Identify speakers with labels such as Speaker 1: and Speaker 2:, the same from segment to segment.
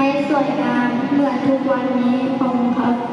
Speaker 1: ให้สวยงามเหมือนทุกวันนี้ผมครับ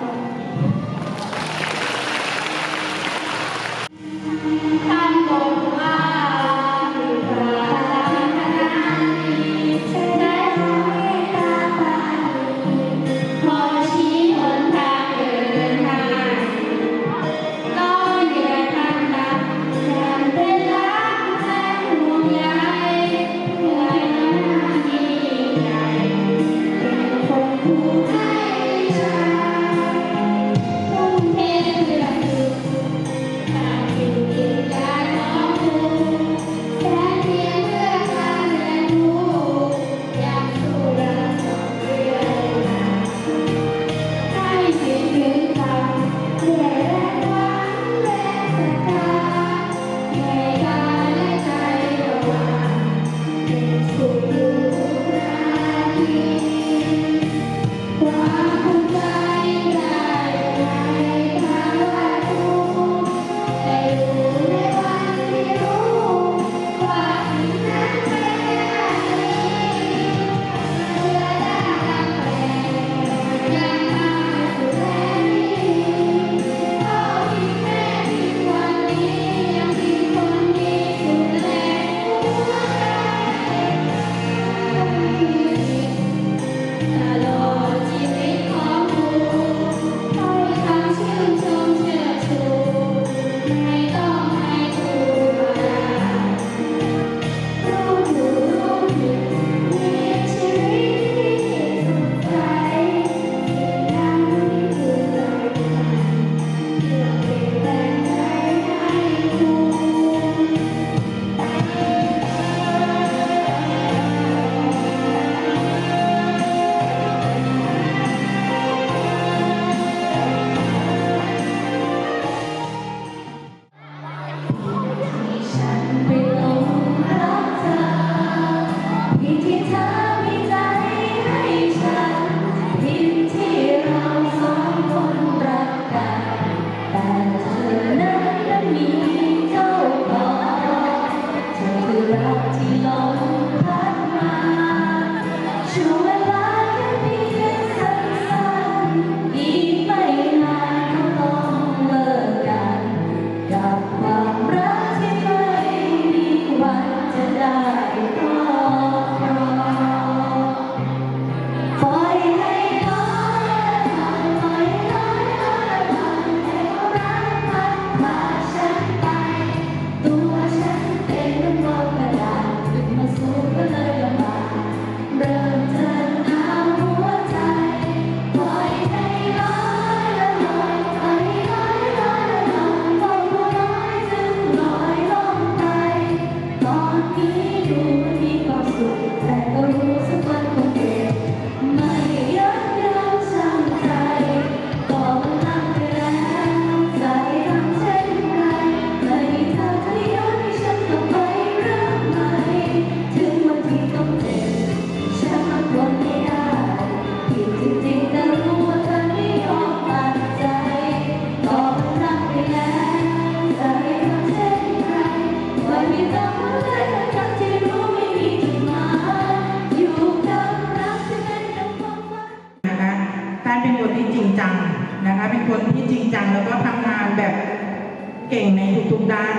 Speaker 1: เก่งในทุกๆด้าน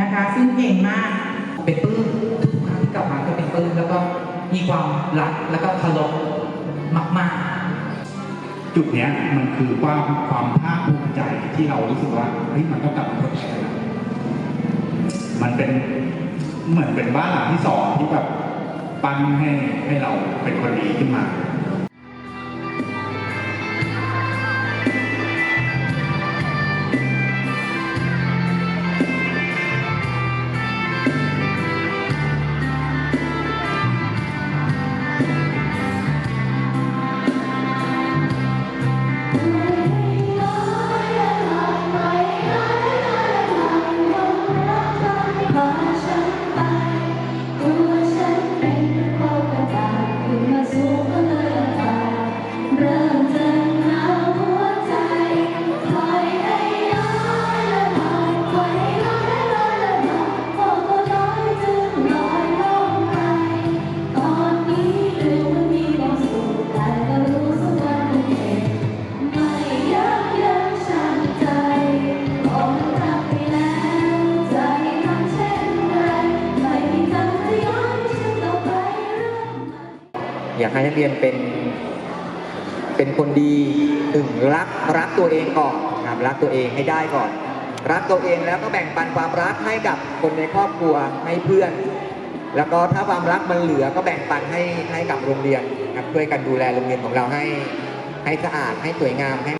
Speaker 1: นะคะ
Speaker 2: ซึ่งเก่งมาก
Speaker 3: เป็นปื้มทุกครั้งที่กลับมาก็เป็นปื้มแล้วก็มีความรักแล้วก็เคารพมากๆ
Speaker 4: จุดเนี้ยมันคือความความภาคภูมิใจที่เรารู้สึกว่าเฮ้ยมันก็กลับมาทดแทนมันเป็นเหมือนเป็นบ้านหลังที่สองที่แบบปั้นให้ให้เราเป็นคนดีขึ้นมา
Speaker 5: อยากให้นักเรียนเป็นเป็นคนดีหนึ่งรักรักตัวเองก่อนนะครับรักตัวเองให้ได้ก่อน รักตัวเองแล้วก็แบ่งปันความรักให้กับคนในครอบครัวให้เพื่อน แล้วก็ถ้าความรักมันเหลือก็แบ่งปันให้ให้กับโรงเรียนนะครับช่วยกันดูแลโรงเรียนของเราให้ให้สะอาดให้สวยงามให้